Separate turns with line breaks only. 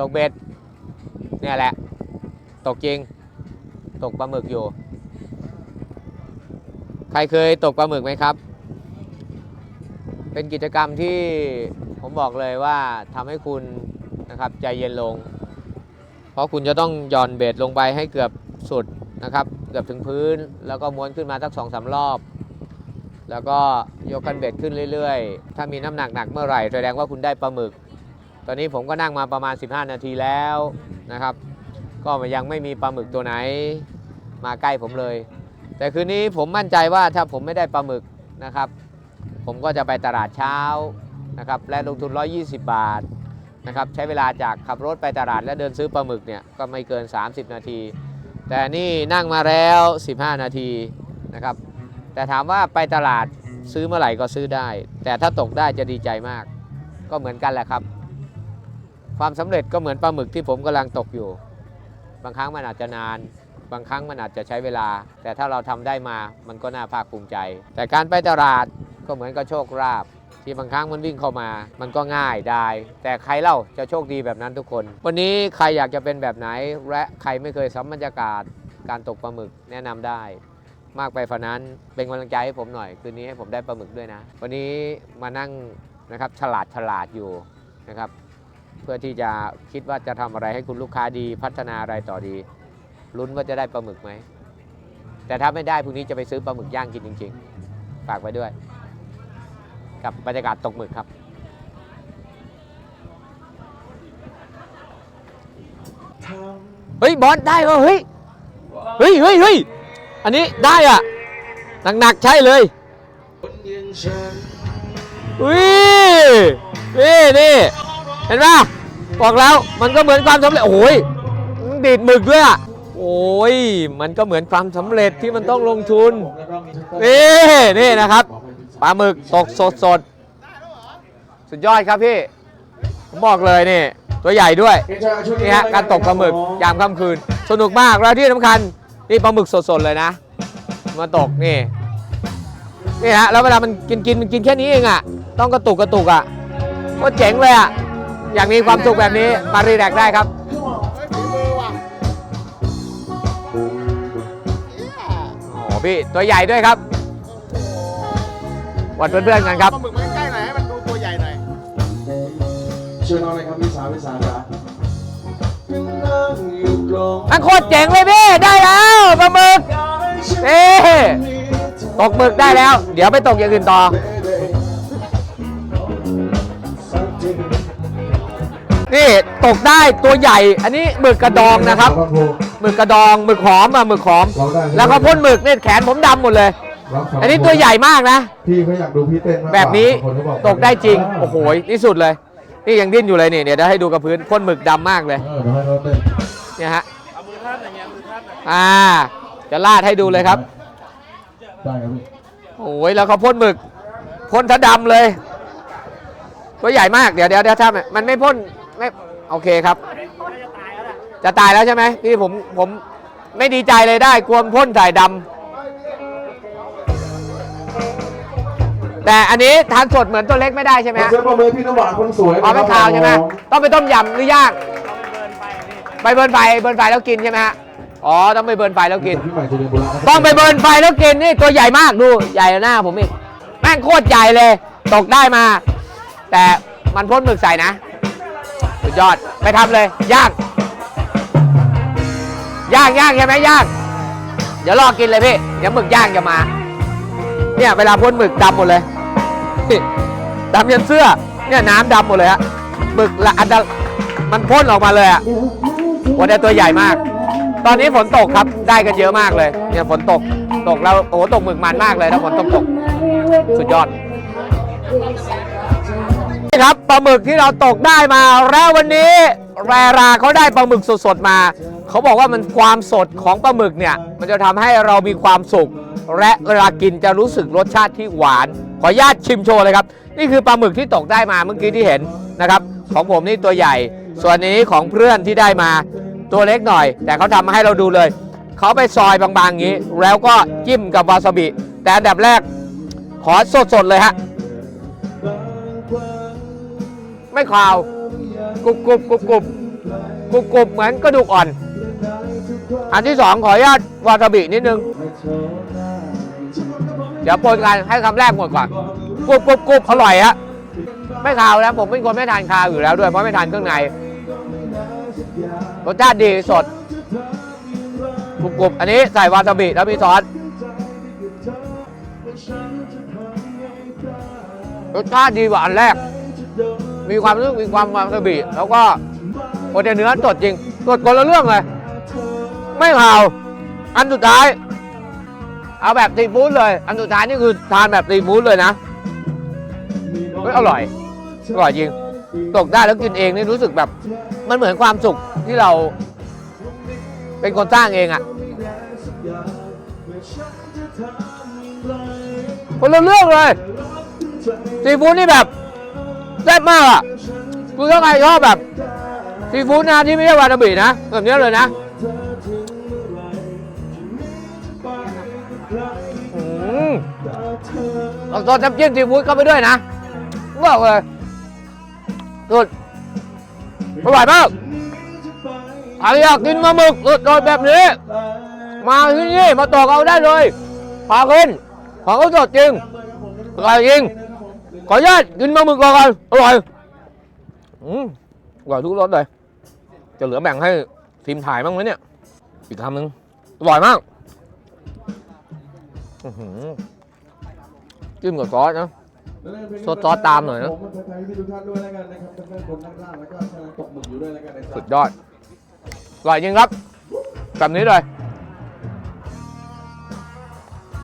ตกเบ็ดเนี่ยแหละ ตกจริง ตกปลาหมึกอยู่ ใครเคยตกปลาหมึกไหมครับ เป็นกิจกรรมที่ผมบอกเลยว่าทำให้คุณนะครับใจเย็นลง เพราะคุณจะต้องหย่อนเบ็ดลงไปให้เกือบสุดนะครับเกือบถึงพื้นแล้วก็ม้วนขึ้นมาสักสองสารอบ แล้วก็ยกคันเบ็ดขึ้นเรื่อย ๆ ถ้ามีน้ำหนักหนักเมื่อไหร่แสดงว่าคุณได้ปลาหมึก ตอนนี้ผมก็นั่งมาประมาณ 15 นาทีแล้วนะครับ ก็ยังไม่มีปลาหมึกตัวไหนมาใกล้ผมเลย แต่คืนนี้ผมมั่นใจว่าถ้าผมไม่ได้ปลาหมึกนะครับ ผมก็จะไปตลาดเช้านะครับและลงทุน 120 บาทนะครับใช้เวลาจากขับรถไปตลาดและเดินซื้อปลาหมึกเนี่ยก็ไม่เกิน 30 นาที แต่นี่นั่งมาแล้ว 15 นาทีนะครับ แต่ถามว่าไปตลาดซื้อเมื่อไหร่ก็ซื้อได้ แต่ถ้าตกได้จะดีใจมาก ก็เหมือนกันแหละครับ ความสำเร็จก็เหมือนปลาหมึกที่ผมกำลังตกอยู่ บางครั้งมันอาจจะนาน บางครั้งมันอาจจะใช้เวลา แต่ถ้าเราทำได้มามันก็น่าภาคภูมิใจ แต่การไปตลาดก็เหมือนกับโชคลาภที่บางครั้งมันวิ่งเข้ามา มันก็ง่ายได้ แต่ใครเล่าจะโชคดีแบบนั้นทุกคน วันนี้ใครอยากจะเป็นแบบไหน และใครไม่เคยสัมบรรยากาศ การตกปลาหมึกแนะนำได้ มากไปฝานั้นเป็นกำลังใจให้ผมหน่อย คืนนี้ให้ผมได้ปลาหมึกด้วยนะ วันนี้มานั่งนะครับฉลาดฉลาดอยู่นะครับ เพื่อที่จะคิดว่าจะทำอะไรให้คุณลูกค้าดีพัฒนาอะไรต่อดีลุ้นว่าจะได้ปลาหมึกไหมแต่ถ้าไม่ได้พรุ่งนี้จะไปซื้อปลาหมึกย่างกินจริง ๆ ฝากไว้ด้วย กับบรรยากาศตกหมึกครับเฮ้ยบอลได้เหรอเฮ้ยเฮ้ยเฮ้ยเฮ้ยอันนี้ได้อะหนักๆใช่เลยอุ้ยนี่นี่ เห็นปะบอกแล้วมันก็เหมือนความสำเร็จโอ้ยดีดหมึกด้วยอะโอ้ยมันก็เหมือนความสำเร็จที่มันต้องลงทุนนี่นี่นะครับปลาหมึกตกสดสดสุดยอดครับพี่ผมบอกเลยนี่ตัวใหญ่ด้วยนี่ฮะการตกปลาหมึกยามค่ำคืน สนุกมากแล้วที่สำคัญนี่ปลาหมึกสดๆเลยนะมาตกนี่นี่ฮะแล้วเวลามันกินกินมันกินแค่นี้เองอะต้องกระตุกกระตุกอะก็เจ๋งเลยอะ อยากมีความสุขแบบนี้มารีแลกซ์ได้ครับ โอ้โหพี่ตัวใหญ่ด้วยครับวัดเพื่อนๆกันครับ
ปลาหมึกมาใกล้ๆหน่อยให้มันดูตัวใหญ่หน่อย
เชิญน้องเลยครับพี่สาวพี่สาวจ้ะนั่งอยู่ตรง
มันโคตรเจ๋งเลยพี่ ได้แล้วปลาหมึก เอ๊ตกหมึกได้แล้ว เดี๋ยวไปตกอย่างอื่นต่อ นี่ตกได้ตัวใหญ่ อันนี้หมึกกระดองนะครับ
ขอณ
หมึกกระดองหมึกหอมอะหมึกหอม
ร้องได้
แล้วก็พ่นหมึกเนี่ยแขนผมดำหมดเลย
ร้งสง
อันนี้ตัวใหญ่มากนะ
พี่เขาอยากดูพี่เต้นมากกว่า
แบบนี้
คนเขาบอก
ตกได้จริงโอ้โหที่สุดเลย นี่ยังดิ้นอยู่เลยนี่เดี๋ยวจะให้ดูกับพื้นพ่นหมึกดำมากเลย
เออเดี๋ยวให้เขาเต้น
เนี่ยฮะ
เอามือท่านอย่างเงี้ยมือท่านหน่อย
อ่า จะลาดให้ดูเลยครับ
ได้ครับพี่
โอ้ยแล้วเขาพ่นหมึกพ่นทะดำเลย ตัวใหญ่มากเดี๋ยวเดี๋ยวเดี๋ยวถ้ามันไม่พ่น ไม่โอเคครับ จะตายแล้วใช่ไหมพี่ผมผมไม่ดีใจเลยได้กลัวมันพ่นถ่ายดำแต่อันนี้ทานสดเหมือนตัวเล็กไม่ได้ใช่ไหม
ขอ
ฮะ
เชิญประเมินพี่น้ำหวานคนสวย
อ๋อเป็นข่าวใช่ไหม
ครับผ
ต้องไปต้มยำหรือย่างไปเบิร์นไฟเบิร์นไฟแล้วกินใช่ไหมฮะอ๋อต้องไปเบิร์นไฟแล้วกิน
พี่ใหม่จะเรียนบุรีรัมย์
ต้องไปเบิร์นไฟแล้วกินนี่ตัวใหญ่มากดูใหญ่กว่าหน้าผมอีกแม่งโคตรใหญ่เลย ตกได้มา แต่มันพ่นหมึกใส่นะสุ ดยอด ไปทำเลยย่างย่างย่างใช่ไหมย่างเดี๋ยวรอกินเลยพี่เดี๋ยวหมึกย่างจะมา เนี่ยเวลาพ่นหมึกดำหมดเลยดำยันเสื้อ เนี่ยน้ำดำหมดเลยฮะหมึกละอันดมันพ่นออกมาเลยอะวันนี้ตัวใหญ่มาก ตอนนี้ฝนตกครับได้กันเยอะมากเลย เนี่ยฝนตกตกแล้วโอ้โหตกหมึกมันมากเลยถ้าฝนตกตกสุดยอด ครับปลาหมึกที่เราตกได้มาแล้ววันนี้แรราเขาได้ปลาหมึกสดๆมา เขาบอกว่ามันความสดของปลาหมึกเนี่ย มันจะทำให้เรามีความสุข และเวลากินจะรู้สึกรสชาติที่หวาน ขออนุญาตชิมโชว์เลยครับ นี่คือปลาหมึกที่ตกได้มาเมื่อกี้ที่เห็นนะครับ ของผมนี่ตัวใหญ่ ส่วนนี้ของเพื่อนที่ได้มาตัวเล็กหน่อย แต่เขาทำมาให้เราดูเลย เขาไปซอยบางๆอย่างนี้ แล้วก็จิ้มกับวาซาบิ แต่อันดับแรกขอสดๆเลยฮะ ไม่ขาวกรุบกรุบกรุบกรุบกรุบกรุบเหมือนกระดูกอ่อน อันที่สองขออนุญาตวาซาบินิดนึง เดี๋ยวปนกันให้คำแรกหมดก่อนกรุบกรุบกรุบอร่อยฮะไม่คาวแล้วผมเป็นคนไม่ทานคาวอยู่แล้วด้วยเพราะไม่ทานเครื่องในรสชาติดีสดกรุบกรุบอันนี้ใส่วาซาบิแล้วมีซอสรสชาติดีกว่าอันแรก มีความรู้สึกมีความวาซาบิแล้วก็โอเดเนื้อสดจริงสดคนละเรื่องเลย ไม่ขาวอันสุดท้าย เอาแบบซีฟู้ดเลย อันสุดท้ายนี่คือทานแบบซีฟู้ดเลยนะเฮ้ยอร่อยอร่อยจริงตกได้แล้วกินเองนี่รู้สึกแบบ มันเหมือนความสุขที่เรา เป็นคนสร้างเองอะคนละเรื่องเลยซีฟู้ดนี่แบบ แซ่บมากอะคือถ้าใครชอบแบบซีฟู้ดนะที่ไม่ใช่วาซาบินะแบบนี้เลยนะอืมเอาซอสน้ำจิ้มซีฟู้ดเข้าไปด้วยนะบอกเลยสุดอร่อยมากใครอยากกินปลาหมึกสดๆแบบนี้ มาที่นี่มาต่อเอาได้เลยพาขึ้นของเขาสดจริงอร่อยจริง ขออนุญาตกินปลาหมึกก่อนอร่อยอืมอร่อยทุกรสเลย จะเหลือแบ่งให้ทีมถ่ายบ้างไหมเนี่ย อีกคำหนึ่งอร่อยมากอื้อหือจิ้มกับซอสนะซดซอสตามหน่อยนะสุดยอดอร่อยจริงครับแบบนี้เลย